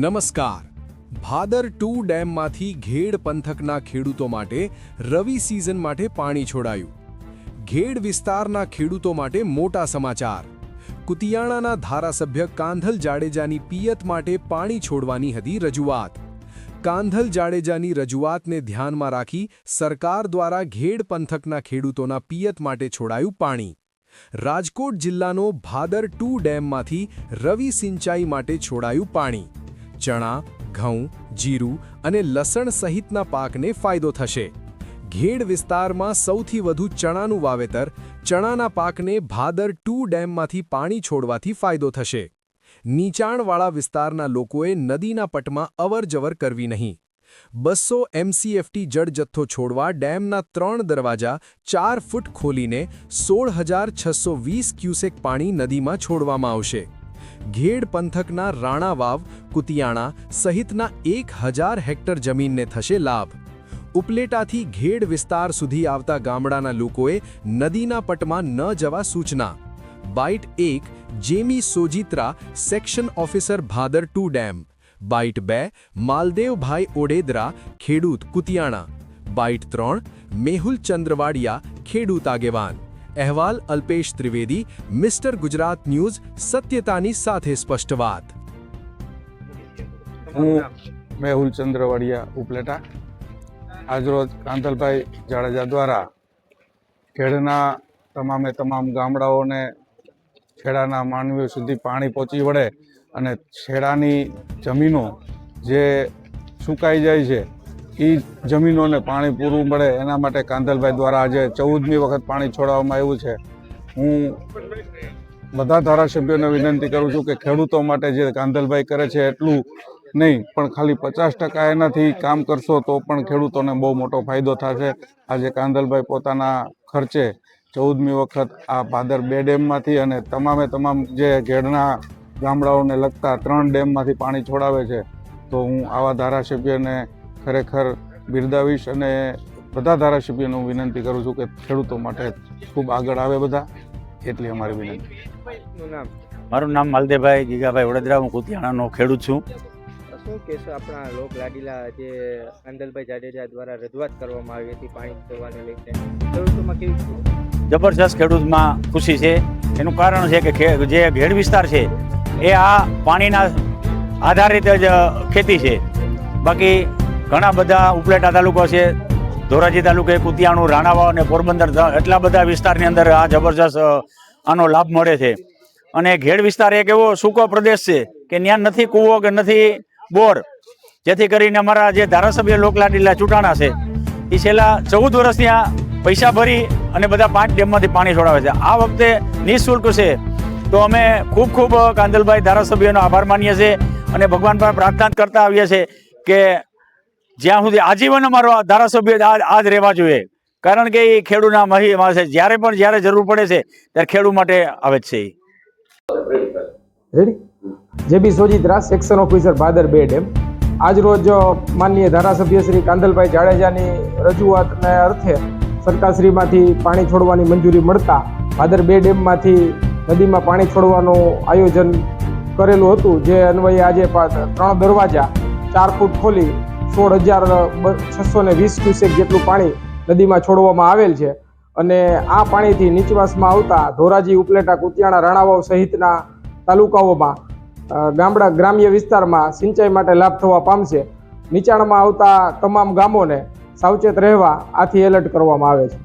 નમસ્કાર. ભાદર ટુ ડેમમાંથી ઘેડ પંથકના ખેડૂતો માટે રવિ સિઝન માટે પાણી છોડાયું. ઘેડ વિસ્તારના ખેડૂતો માટે મોટા સમાચાર. કુતિયાણાના ધારાસભ્ય કાંધલ જાડેજાની પિયત માટે પાણી છોડવાની હતી રજૂઆત. કાંધલ જાડેજાની રજૂઆતને ધ્યાનમાં રાખી સરકાર દ્વારા ઘેડ પંથકના ખેડૂતોના પિયત માટે છોડાયું પાણી. રાજકોટ જિલ્લાનો ભાદર ટુ ડેમમાંથી રવિ સિંચાઈ માટે છોડાયું પાણી. ચણા, ઘઉં, જીરું અને લસણ સહિતના પાકને ફાયદો થશે. ઘેડ વિસ્તારમાં સૌથી વધુ ચણાનું વાવેતર, ચણાના પાકને ભાદર ટુ ડેમમાંથી પાણી છોડવાથી ફાયદો થશે. નીચાણવાળા વિસ્તારના લોકોએ નદીના પટમાં અવરજવર કરવી નહીં. બસો એમસીએફટી જળજથ્થો છોડવા ડેમના ત્રણ દરવાજા ચાર ફૂટ ખોલીને સોળ હજાર છસો વીસ ક્યુસેક પાણી નદીમાં છોડવામાં આવશે. ઘેડ પંથકના રાણા વાવ કુતિયાણા સહિતના એક હજાર હેક્ટર જમીનને થશે લાભ. ઉપલેટાથી ઘેડ વિસ્તાર સુધી આવતા ગામડાના લોકોએ નદીના પટમાં ન જવા સૂચના. બાઇટ એક, Jemi Sojitra, section officer Bhadar two dam. Bite બે, માલદેવભાઈ ઓડેદરા, ખેડૂત કુતિયાણા. બાઇટ ત્રણ, મેહુલ ચંદ્રવાડિયા, ખેડૂત આગેવાન. અહેવાલ અલ્પેશ ત્રિવેદી, મિસ્ટર ગુજરાત ન્યૂઝ, સત્યતાની સાથે સ્પષ્ટ વાત. હું મેહુલ ચંદ્રવાડિયા ઉપલેટા. આજરોજ કાંતલભાઈ જાડેજા દ્વારા ખેડના તમામે તમામ ગામડાઓને ખેડાના માનવીઓ સુધી પાણી પહોંચી વળે અને ખેડાની જમીનો જે સુકાઈ જાય છે એ જમીનોને પાણી પૂરું મળે, એના માટે કાંધલભાઈ દ્વારા આજે ચૌદમી વખત પાણી છોડાવવામાં આવ્યું છે. હું બધા ધારાસભ્યોને વિનંતી કરું છું કે ખેડૂતો માટે જે કાંધલભાઈ કરે છે એટલું નહીં, પણ ખાલી પચાસ ટકા એનાથી કામ કરશો તો પણ ખેડૂતોને બહુ મોટો ફાયદો થશે. આજે કાંધલભાઈ પોતાના ખર્ચે ચૌદમી વખત આ ભાદર બે ડેમમાંથી અને તમામે તમામ જે ઘેડના ગામડાઓને લગતા ત્રણ ડેમમાંથી પાણી છોડાવે છે. તો હું આવા ધારાસભ્યને ખરેખર બિરદાવીશ અને બધા ધારાસભ્યોને હું વિનંતી કરું છું કે ખેડૂતો માટે ખૂબ આગળ આવે બધા એટલી અમારી વિનંતી. મારું નામ માલદેભાઈ ગીગાભાઈ વડોદરા હું કુતિયાણાનો ખેડૂત છું. શું કહેશો આપણા લોક લાડીલા જે આંદલભાઈ જાડેજા દ્વારા રજૂઆત કરવામાં આવી હતી પાણી છોડવાને લઈને? ખેડૂતોમાં કેવી જબરજસ્ત ખેડૂતમાં ખુશી છે. એનું કારણ છે કે જે ઘેડ વિસ્તાર છે એ આ પાણીના આધારિત જ ખેતી છે. બાકી ઘણા બધા ઉપલેટા તાલુકો છે. ધોરાજી તાલુકે કુતિયાણું રાણાવા અને પોરબંદર એટલા બધા વિસ્તારની અંદર આ જબરજસ્ત આનો લાભ મળે છે. અને ઘેડ વિસ્તાર એક એવો સૂકો પ્રદેશ છે કે ત્યાં નથી કૂવો કે નથી બોર. જેથી કરીને અમારા જે ધારાસભ્ય લોકલાડીલા ચૂંટાણા છે એ છેલ્લા ચૌદ વર્ષથી આ પૈસા ભરી અને બધા પાંચ ડેમમાંથી પાણી છોડાવે છે. આ વખતે નિઃશુલ્ક છે. તો અમે ખૂબ ખૂબ કાંદલભાઈ ધારાસભ્યનો આભાર માનીએ છીએ અને ભગવાન પર પ્રાર્થના કરતા આવીએ છીએ કે જ્યાં સુધી આજીવન અમારો ધારાસભ્ય આ જ રહેવા જોઈએ. કારણ કે એ ખેડૂતના મહી છે. જ્યારે પણ જ્યારે જરૂર પડે છે, ત્યારે ખેડૂત માટે આવે જ છે. Ready J B Sojitra section officer Bhadar બે ડેમ આજ રોજ માનનીય ધારાસભ્ય શ્રી કાંદલભાઈ જાડેજાની રજૂઆતને અર્થે સરકારશ્રીમાંથી પાણી છોડવાની મંજૂરી મળતા ભાદર બે ડેમમાંથી નદીમાં પાણી છોડવાનું આયોજન કરેલું હતું. જે અન્વયે આજે ત્રણ દરવાજા ચાર ફૂટ ખોલી સોળ હજાર છસો ને વીસ ક્યુસેક જેટલું પાણી નદીમાં છોડવામાં આવેલ છે. અને આ પાણીથી નીચવાસમાં આવતા ધોરાજી, ઉપલેટા, કુતિયાણા, રાણાવાવ સહિતના તાલુકાઓમાં ગામડા, ગ્રામ્ય વિસ્તારમાં સિંચાઈ માટે લાભ થવા પામશે નીચાણમાં આવતા તમામ ગામોને સાવચેત રહેવા આથી એલર્ટ કરવામાં આવે છે.